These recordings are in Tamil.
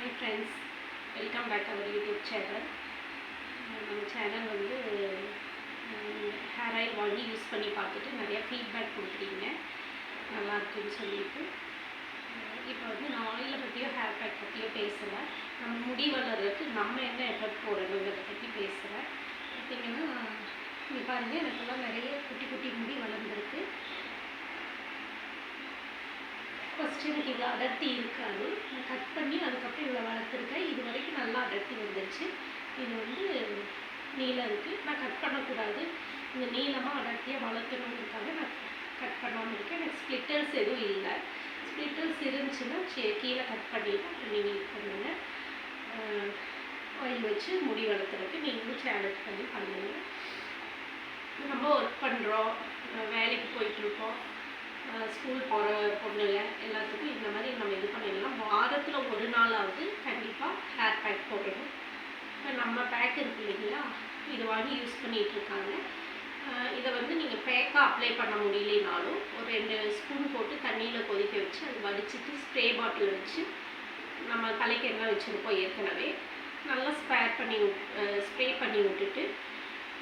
Hi friends welcome back our YouTube channel நம்ம சேனல் வந்து ஹேர் ஆயில் வாங்கி யூஸ் பண்ணி பார்த்துட்டு நிறையா ஃபீட்பேக் கொடுக்குறீங்க நல்லா இருக்குன்னு சொல்லிட்டு. இப்போ வந்து நான் ஆயிலை பற்றியோ ஹேர் பேக் பற்றியோ பேசலை. நம்ம முடி வளர்றதுக்கு நம்ம என்ன எஃபர்ட் போடணுங்கிறத பற்றி பேசுகிறேன் பார்த்தீங்கன்னா இப்போ பாருங்கள் எனக்கெல்லாம் நிறைய குட்டி குட்டி முடி வளர்ந்துருக்கு ஃபஸ்ட்டு எனக்கு இவ்வளோ அடர்த்தி இருக்காது. நான் கட் பண்ணி அதுக்கப்புறம் இவ்வளோ வளர்த்துருக்கேன். இது வரைக்கும் நல்லா அடர்த்தி வந்துருச்சு. இது வந்து நீளம் இருக்குது நான் கட் பண்ணக்கூடாது. இந்த நீளமாக அடர்த்தியாக வளர்த்தணுங்கிறதுக்காக நான் கட் பண்ணாமல் இருக்கேன். எனக்கு ஸ்ப்ளிட்டர்ஸ் எதுவும் இல்லை. ஸ்ப்ளிட்டர்ஸ் இருந்துச்சுன்னா கீழே கட் பண்ணிவிட்டு அப்புறம் நீங்கள் இது பண்ணுங்கள் ஆயில் வச்சு முடி வளர்த்துறதுக்கு நீங்களும் சேலஞ்ச் பண்ணி பண்ணுங்கள் நம்ம ஒர்க் பண்ணுறோம் வேலைக்கு போயிட்டுருக்கோம் ஸ்கூல் போகிற பொண்ணுங்க எல்லாத்துக்கும் இந்த மாதிரி நம்ம இது பண்ணிடலாம். வாரத்தில் ஒரு நாளாவது கண்டிப்பாக ஹேர் பேக் போடணும். இப்போ நம்ம பேக் இருக்கு இல்லைங்களா? இது வாங்கி யூஸ் பண்ணிகிட்டு இருக்காங்க. இதை வந்து நீங்கள் பேக்காக அப்ளை பண்ண முடியலனாலும் ஒரு ரெண்டு ஸ்பூன் போட்டு தண்ணியில் கொதிக்க வச்சு அது வடிச்சிட்டு ஸ்ப்ரே பாட்டில் வச்சு நம்ம தலைக்கு என்ன வச்சுருப்போம் ஏற்கனவே. நல்லா ஸ்பேர் பண்ணி ஸ்ப்ரே பண்ணி விட்டுட்டு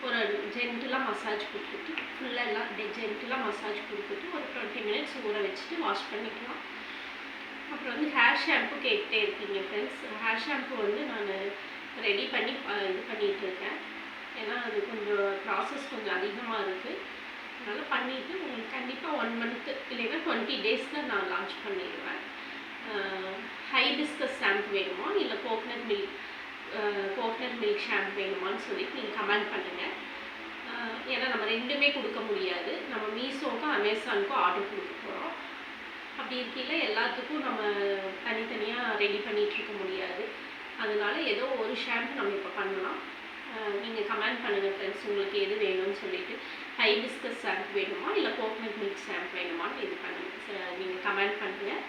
ஒரு ஜென்டிலாக மசாஜ் கொடுத்துட்டு ஃபுல்லாக எல்லாம் ஜென்டிலாக மசாஜ் கொடுத்துட்டு ஒரு ஊற வச்சுட்டு வாஷ் பண்ணிக்கலாம். அப்புறம் வந்து ஹேர் ஷாம்பு கேட்டே இருக்கீங்க ஃப்ரெண்ட்ஸ் ஹேர் ஷாம்பு வந்து நான் ரெடி பண்ணி ப- இது பண்ணிகிட்டு இருக்கேன். ஏன்னா அது கொஞ்சம் ப்ராசஸ் கொஞ்சம் அதிகமாக இருக்குது அதனால் பண்ணிவிட்டு உங்களுக்கு கண்டிப்பாக ஒன் மந்த்து இல்லைன்னா டுவெண்ட்டி டேஸில் நான் லான்ச் பண்ணிடுவேன். ஹை டிஸ்கஸ் ஷாம்பு வேணுமா? இல்லை coconut milk coconut milk shampoo வேணுமான்னு சொல்லிட்டு நீங்கள் கமெண்ட் பண்ணுங்கள் ரெண்டுமே கொடுக்க முடியாது. நம்ம மீஷோவுக்கும் அமேசானுக்கும் ஆர்டர் கொடுக்க போகிறோம் அப்படி இருக்கையில் எல்லாத்துக்கும் நம்ம தனித்தனியாக ரெடி பண்ணிகிட்டு இருக்க முடியாது. அதனால ஏதோ ஒரு ஷாம்பு நம்ம இப்போ பண்ணலாம். நீங்கள் கமெண்ட் பண்ணுங்கள் ஃப்ரெண்ட்ஸ் உங்களுக்கு எது வேணும்னு சொல்லிட்டு. ஹைபிஸ்கஸ் ஷாம்பு வேணுமா? இல்லை கோகனட் மில்க் ஷாம்பு வேணுமான்னு இது பண்ணுங்கள் நீங்கள் கமெண்ட் பண்ணுங்கள்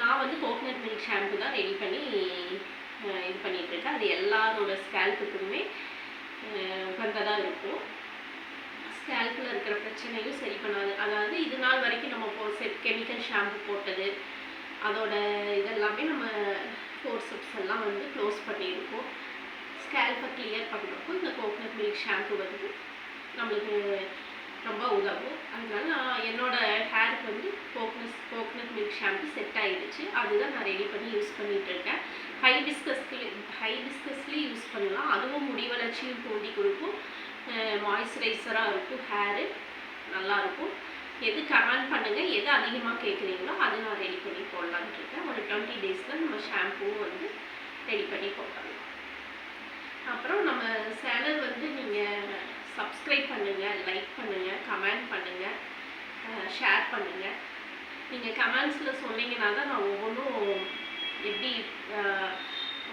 நான் வந்து கோகனட் மில்க் ஷாம்பு தான் ரெடி பண்ணி இது பண்ணிகிட்டு இருக்கேன். அது எல்லாரோட ஸ்கேல்புக்குமே வந்ததாக இருக்கும். ஸ்கேல்பில் இருக்கிற பிரச்சனையும் சரி பண்ணாது. அதாவது இது நாள் வரைக்கும் நம்ம போ செட் கெமிக்கல் ஷாம்பு போட்டது அதோட இதெல்லாமே நம்ம ஃபோர்சப்ஸ் எல்லாம் வந்து க்ளோஸ் பண்ணியிருக்கோம். ஸ்கேல்பை கிளியர் பண்ணுறப்போ இந்த கோகனட் மில்க் ஷாம்பு வந்து நம்மளுக்கு ரொம்ப உதவும். அதனால நான் என்னோட ஹேருக்கு வந்து கோக்னஸ் கோக்னட் மில்க் ஷாம்பு செட் ஆகிடுச்சு அதுதான் நான் ரெடி பண்ணி யூஸ் பண்ணிகிட்டு இருக்கேன். ஹை டிஸ்கஸ்லேயே ஹை டிஸ்கஸ்லேயும் யூஸ் பண்ணலாம். அதுவும் முடி வளர்ச்சியும் தூண்டி கொடுக்கும். மாய்ஸ்சரைசராக இருக்கும் ஹேரு நல்லாயிருக்கும் எது கமெண்ட் பண்ணுங்கள் எது அதிகமாக கேட்குறீங்களோ அது நான் ரெடி பண்ணி போடலான்னு இருக்கேன். ஒரு டுவெண்ட்டி டேஸில் நம்ம ஷாம்பூவும் வந்து ரெடி பண்ணி போடலாம் அப்புறம் நம்ம சேனல் வந்து நீங்கள் சப்ஸ்கிரைப் பண்ணுங்கள் லைக் பண்ணுங்கள் கமெண்ட் பண்ணுங்கள் ஷேர் பண்ணுங்கள் நீங்கள் கமெண்ட்ஸில் சொன்னீங்கன்னா தான் நான் ஒவ்வொன்றும் எப்படி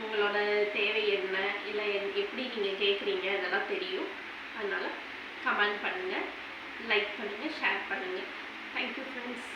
உங்களோட தேவை என்ன இல்லை எப்படி நீங்கள் கேட்குறீங்க இதெல்லாம் தெரியும். அதனால் கமெண்ட் பண்ணுங்கள் லைக் பண்ணுங்கள் ஷேர் பண்ணுங்கள் தேங்க்யூ ஃப்ரெண்ட்ஸ்